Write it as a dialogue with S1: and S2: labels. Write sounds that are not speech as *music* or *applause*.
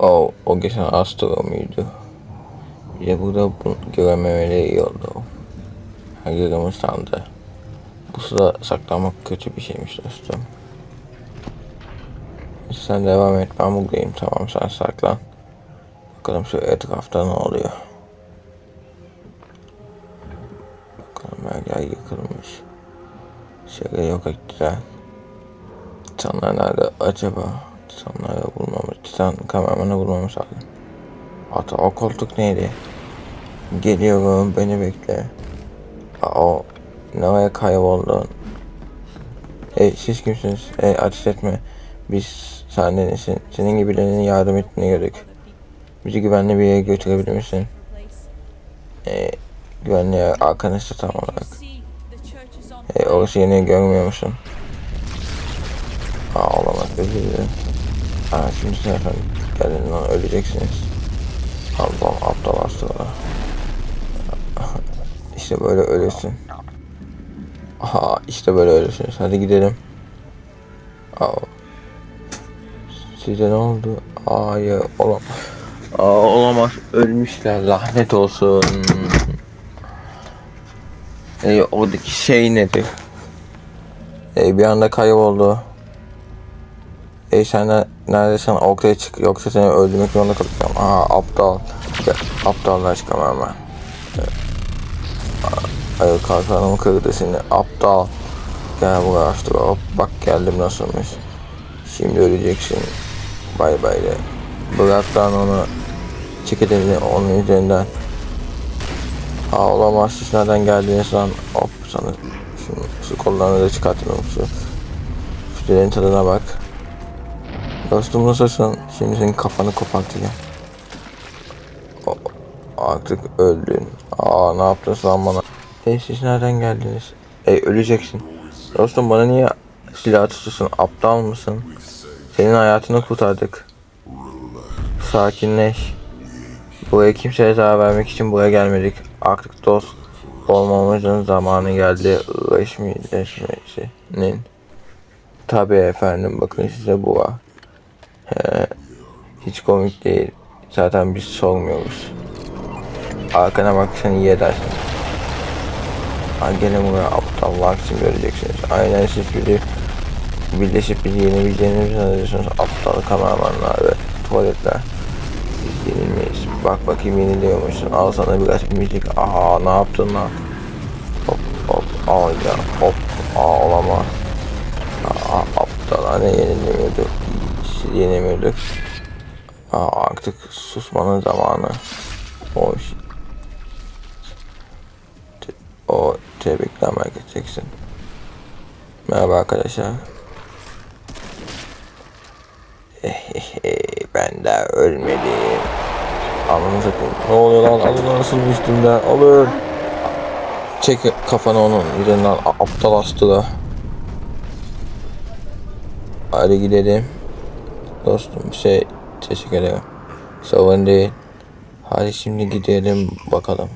S1: O, o geçen Astro muydu? Bir de burada bunu görememeleri iyi oldu. Her yerimi sandı. Bu sıra saklanmak kötü bir şeymiş dostum. Sen devam et ben buradayım tamam sen saklan. Bakalım şu etrafta ne oluyor. Bakalım her yer yıkılmış. Şöyle yok ettiler. Titanlar nerede acaba? Titanları bulmamız, Titan kameramanı bulmamız lazım. Hatta o koltuk neydi? Geliyorum beni bekle. Aa, nereye kayboldun? Hey siz kimsiniz? Hey ateş etme. Biz sendenisin. Senin gibilerinin yardım ettiğini gördük. Bizi güvenli bir yere götürebilir misin? Ee, güvenli yer arkanızda tam olarak. Hey orası yeni görmüyor musun? Aa olamaz özür dilerim. Aa şimdi sen efendim gelin lan öleceksiniz. Allah'ım aptal hastalar. İşte böyle ölürsün. Aha işte böyle ölürsünüz. Hadi gidelim. Aa. Size ne oldu? Hayır olamaz. Aa, olamaz. Ölmüşler. Lanet olsun. Ey oradaki şey nedir? Ey bir anda kayboldu. Ey sen de neredesin ortaya çık yoksa seni öldürmek zorunda kalacağım. Aa aptal. Ya, aptallaş kameraman. Ay kalkanımı kırdı seni aptal. Gel buraya açtı hop bak geldim nasılmış. Şimdi öleceksin. Bay bay de. Bırak lan onu. Çek elini onun üzerinden. Aa olamaz siz nereden geldiniz lan? Hop sana şu, şu kollarını da çıkartıyorum şu. Füzelerin tadına bak. Dostum nasılsın? Şimdi senin kafanı kopartacağım. O, artık öldün. Aa ne yaptın sen bana? Ey siz nereden geldiniz? Ey öleceksin. Dostum bana niye silah tutuyorsun? Aptal mısın? Senin hayatını kurtardık. Sakinleş. Buraya kimseye zarar vermek için buraya gelmedik. Artık dost olmamızın zamanı geldi. Resmileşmesinin. Tabii efendim bakın size bu var. He, hiç komik değil. Zaten biz sormuyoruz. Arkana bak sen iyi edersin. Ha gelin buraya aptallar için göreceksiniz. Aynen siz biri birleşip bizi yenebileceğinizi sanıyorsunuz. Aptal kameramanlar ve tuvaletler. Biz yenilmeyiz. Bak bakayım yeniliyormuşsun. Al sana biraz müzik. Aha ne yaptın lan? Hop hop al ya hop. Aa olamaz. Aa aptal hani yenilmiyorduk. Siz yenemiyorduk. Aa artık susmanın zamanı. O o tebrikler Jackson. Merhaba arkadaşlar. *laughs* ben de ölmedim. Ananı satayım. Ne oluyor lan? Alın nasıl üstümden? Alın. Çek kafanı onun üzerinden aptal astıla. Hadi gidelim. Dostum şey teşekkür ederim. Sorun. Hadi şimdi gidelim bakalım.